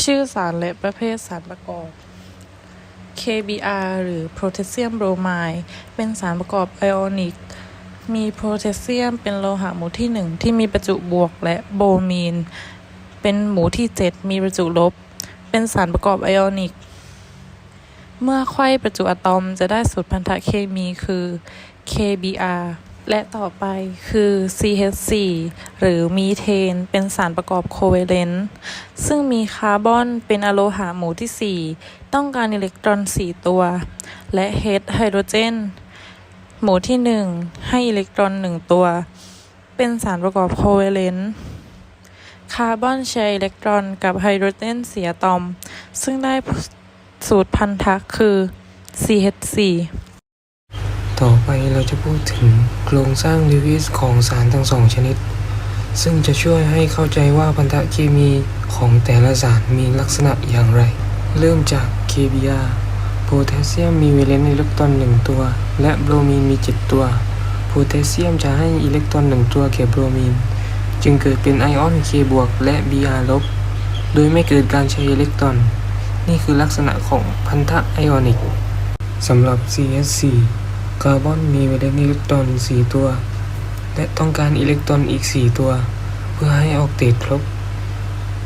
ชื่อสารและประเภทสารประกอบ KBr หรือโพแทสเซียมโบรไมด์เป็นสารประกอบไอออนิก มีโพแทสเซียมเป็นโลหะหมู่ที่หนึ่งที่มีประจุบวกและโบมีน เป็นหมู่ที่ 7 มีประจุลบ เป็นสารประกอบไอออนิก เมื่อไขว้ประจุอะตอมจะได้สูตรพันธะเคมีคือ KBr และต่อไปคือ CH4 หรือมีเทน เป็นสารประกอบโคเวเลนต์ ซึ่งมีคาร์บอนเป็นอะโลหะหมู่ที่ 4 ต้องการอิเล็กตรอน 4 ตัว และ H ไฮโดรเจน หมู่ที่ 1 ให้อิเล็กตรอน 1 ตัว เป็นสารประกอบโคเวเลนต์ คาร์บอนแชร์อิเล็กตรอนกับไฮโดรเจนเสียอตอม ซึ่งได้สูตรพันธะคือ CH4 ต่อไปเราจะพูดถึงโครงสร้างลิวิสของสารทั้งสองชนิด ซึ่งจะช่วยให้เข้าใจว่าพันธะเคมีของแต่ละสารมีลักษณะอย่างไร เริ่มจาก KBr โพแทสเซียมมีเวเลนอิเล็กตรอนหนึ่งตัว และโบรมีนมี7ตัวโพแทสเซียมจะให้อิเล็กตรอนหนึ่งตัวแก่โบรมีน จึงเกิดเป็นไอออน K บวกและ Br ลบโดยไม่เกิดการใช้อิเล็กตรอน นี่คือลักษณะของพันธะไอออนิกสำหรับ CH4 คาร์บอนมีเวเลนต์อิเล็กตรอน 4 ตัว และต้องการอิเล็กตรอนอีก 4 ตัว เพื่อให้ออกเตตครบ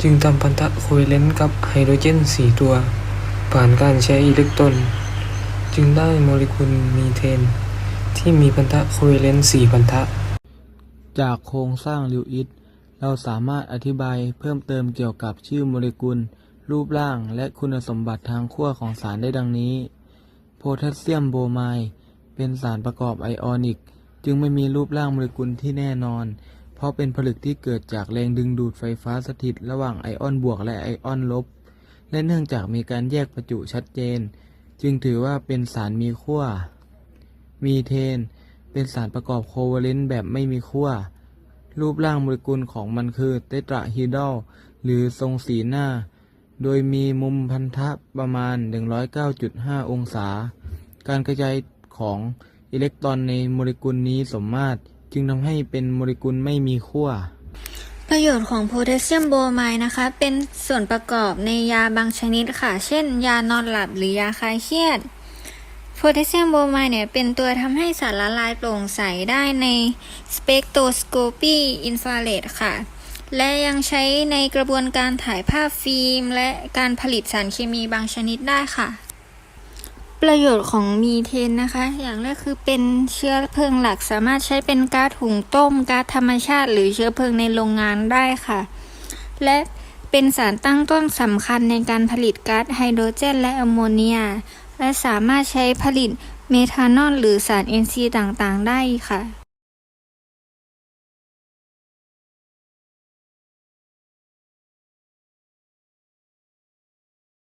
จึงทำพันธะโคเวเลนต์กับไฮโดรเจน 4 ตัว ผ่านการใช้อิเล็กตรอน จึงได้โมเลกุลมีเทน ที่มีพันธะโคเวเลนต์ 4 พันธะ จากโครงสร้างลิวอิสเราสามารถอธิบายเพิ่มเติมเกี่ยวกับชื่อโมเลกุล รูปร่าง และคุณสมบัติทางขั้วของสารได้ดังนี้ โพแทสเซียมโบไมด์ เป็นสารประกอบไอออนิก จึงไม่มีรูปร่างโมเลกุลที่แน่นอน เพราะเป็นผลึกที่เกิดจากแรงดึงดูดไฟฟ้าสถิต ระหว่างไอออนบวกและไอออนลบ และเนื่องจากมีการแยกประจุชัดเจน จึงถือว่าเป็นสารมีขั้ว มีเทน เป็นสารประกอบโคเวเลนต์แบบไม่มีขั้ว รูปร่างโมเลกุลของมันคือเตตราฮีดรอลหรือทรงสีหน้า โดยมีมุมพันธะประมาณ 109.5 องศา การกระจาย ของอิเล็กตรอนในโมเลกุลนี้สมมาตร จึงทำให้เป็นโมเลกุลไม่มีขั้ว ประโยชน์ของโพแทสเซียมโบรไมด์นะคะ เป็นส่วนประกอบในยาบางชนิดค่ะ เช่น ยานอนหลับหรือยาคลายเครียดโพแทสเซียมโบรไมด์เนี่ยเป็นตัวทำให้สารละลายโปร่งใสได้ในสเปกโตสโคปีอินฟราเรดค่ะ และยังใช้ในกระบวนการถ่ายภาพฟิล์ม และการผลิตสารเคมีบางชนิดได้ค่ะ ประโยชน์ของมีเทนนะคะ อย่างแรกคือเป็นเชื้อเพลิงหลักสามารถใช้เป็นก๊าซหุงต้มก๊าซธรรมชาติ หรือเชื้อเพลิงในโรงงานได้ค่ะ และเป็นสารตั้งต้นสำคัญในการผลิตก๊าซไฮโดรเจน และแอมโมเนีย และสามารถใช้ผลิตเมทานอลหรือสารเอนซีต่างๆ ได้ค่ะ